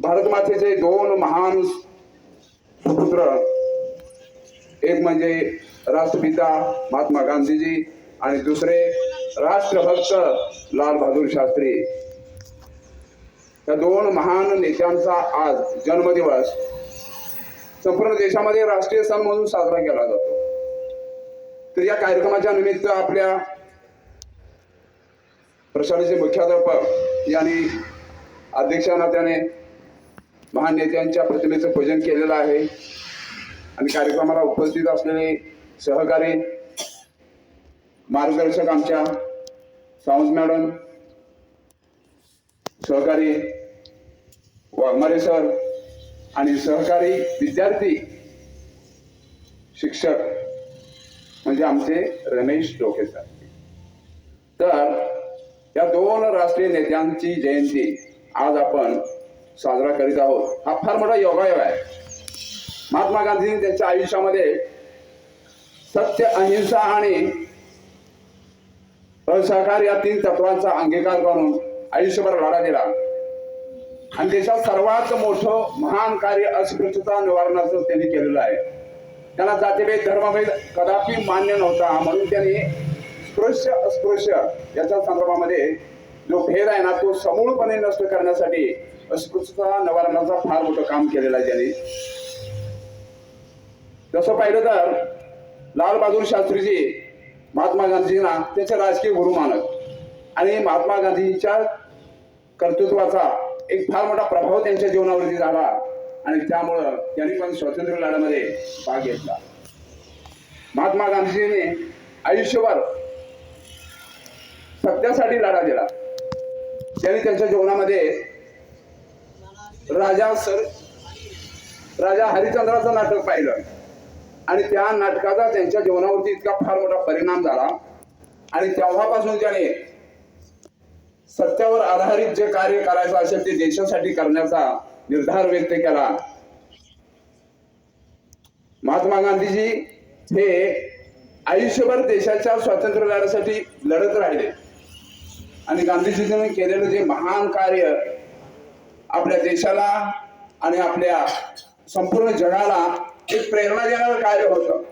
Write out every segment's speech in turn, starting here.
भारतमातेचे दोन महान सुपुत्र एक म्हणजे राष्ट्रपिता महात्मा गांधीजी आणि दुसरे राष्ट्रभक्त लाल बहादूर शास्त्री. या दोन महान नेत्यांचा आज जन्मदिवस संपूर्ण देशामध्ये राष्ट्रीय सण म्हणून साजरा केला जातो. तर या कार्यक्रमाच्या निमित्त आपल्या प्रशालेचे मुख्याध्यापक यांनी अध्यक्षांना त्याने महान नेत्यांच्या प्रतिमेचं पूजन केलेलं आहे. आणि कार्यक्रमाला उपस्थित असलेले सहकारी मार्गदर्शक आमच्या सावंत मॅडम सहकारी वाघमारे सर आणि सहकारी विद्यार्थी शिक्षक म्हणजे आमचे रमेश डोके सर. तर या दोन राष्ट्रीय नेत्यांची जयंती आज आपण साजरा करीत आहोत. हा फार मोठा योगायोग आहे. महात्मा गांधींनी त्यांच्या आयुष्यामध्ये सत्य अहिंसा आणि असहकार या तीन तत्वांचा अंगीकार करून आयुष्यभर लढा दिला. आणि देशात सर्वात मोठं महान कार्य अस्पृश्यता निवारणाचं त्यांनी केलेलं आहे. त्यांना जातीभेद धर्मभेद कदापि मान्य नव्हता. म्हणून त्यांनी स्पृश्य अस्पृश्य याच्या संदर्भामध्ये जो भेद आहे ना तो समूळपणे नष्ट करण्यासाठी अस्पृश्यता निवारणाचा फार मोठं काम केलेलं आहे त्यांनी. जसं पाहिलं तर लाल बहादूर शास्त्रीजी महात्मा गांधीजींना त्याचे राजकीय गुरु मानत. आणि महात्मा गांधीजीच्या कर्तृत्वाचा एक फार मोठा प्रभाव त्यांच्या जीवनावरती झाला. आणि त्यामुळं त्यांनी पण स्वातंत्र्य लढ्यामध्ये भाग घेतला. महात्मा गांधीजींनी आयुष्यभर सत्यासाठी लढा दिला. त्यांनी त्यांच्या जीवनामध्ये राजा सर राजा हरिचंद्राचं नाटक पाहिलं. आणि त्या नाटकाचा त्यांच्या जीवनावरती इतका फार मोठा परिणाम झाला. आणि तेव्हापासून त्याने सत्यावर आधारित जे कार्य करायचं असेल ते देशासाठी करण्याचा निर्धार व्यक्त केला. महात्मा गांधीजी हे आयुष्यभर देशाच्या स्वातंत्र्य लढ्यासाठी लढत राहिले. आणि गांधीजींनी केलेलं जे महान कार्य आपल्या देशाला आणि आपल्या संपूर्ण जगाला एक प्रेरणा देणारं कार्य होतं.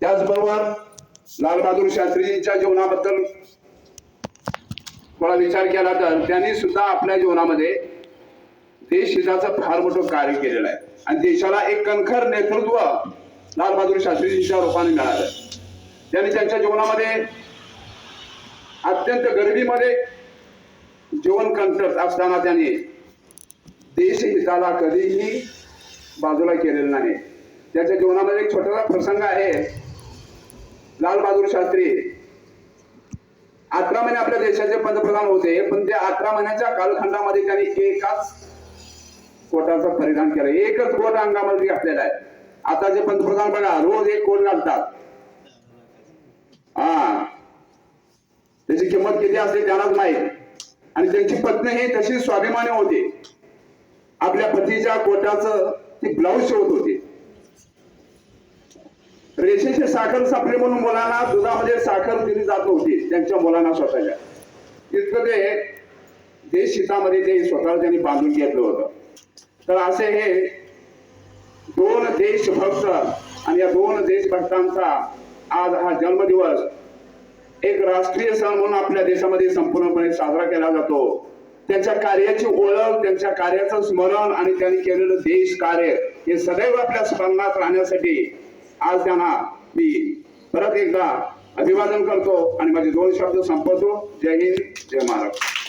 त्याचबरोबर लालबहादूर शास्त्रीजींच्या जीवनाबद्दल थोडा विचार केला तर त्यांनी सुद्धा आपल्या जीवनामध्ये देश हिताचं फार मोठं कार्य केलेलं आहे. आणि देशाला एक कणखर नेतृत्व लालबहादूर शास्त्रीजींच्या रूपाने मिळालं. त्यांनी त्यांच्या जीवनामध्ये अत्यंत गरिबीमध्ये जीवन कंटत असताना त्यांनी देशहिताला कधीही बाजूला केलेलं नाही. त्याच्या जीवनामध्ये एक छोटासा प्रसंग आहे. लाल बहादूर शास्त्री अकरा महिने आपल्या देशाचे पंतप्रधान होते पण त्या अकरा महिन्याच्या कालखंडामध्ये त्यांनी एकाच कोटाचं परिधान केलं. एकच कोट अंगामध्ये घातलेला आहे. आता जे पंतप्रधान बघा रोज एक कोट घालतात हा. त्याची किंमत किती असते त्यालाच माहीत. आणि त्यांची पत्नी ही तशी स्वाभिमानी होती. आपल्या पतीच्या कोटाचं ती ब्लाऊज शिवत होती. रेषेची साखर सापली म्हणून मुलांना दुधामध्ये साखर दिली जात होती त्यांच्या मुलांना स्वतःच्या. इतकं ते देश हितामध्ये ते स्वतःला त्यांनी बांधून घेतलं होतं. तर असे हे दोन देशभक्त आणि या दोन देशभक्तांचा आज हा जन्मदिवस एक राष्ट्रीय सण म्हणून आपल्या देशामध्ये संपूर्णपणे साजरा केला जातो. त्यांच्या कार्याची ओळख त्यांच्या कार्याचं स्मरण आणि त्यांनी केलेलं देश कार्य हे सदैव आपल्या स्मरणात राहण्यासाठी आज त्यांना मी परत एकदा अभिवादन करतो आणि माझे दोन शब्द संपवतो. जय हिंद जय महाराष्ट्र.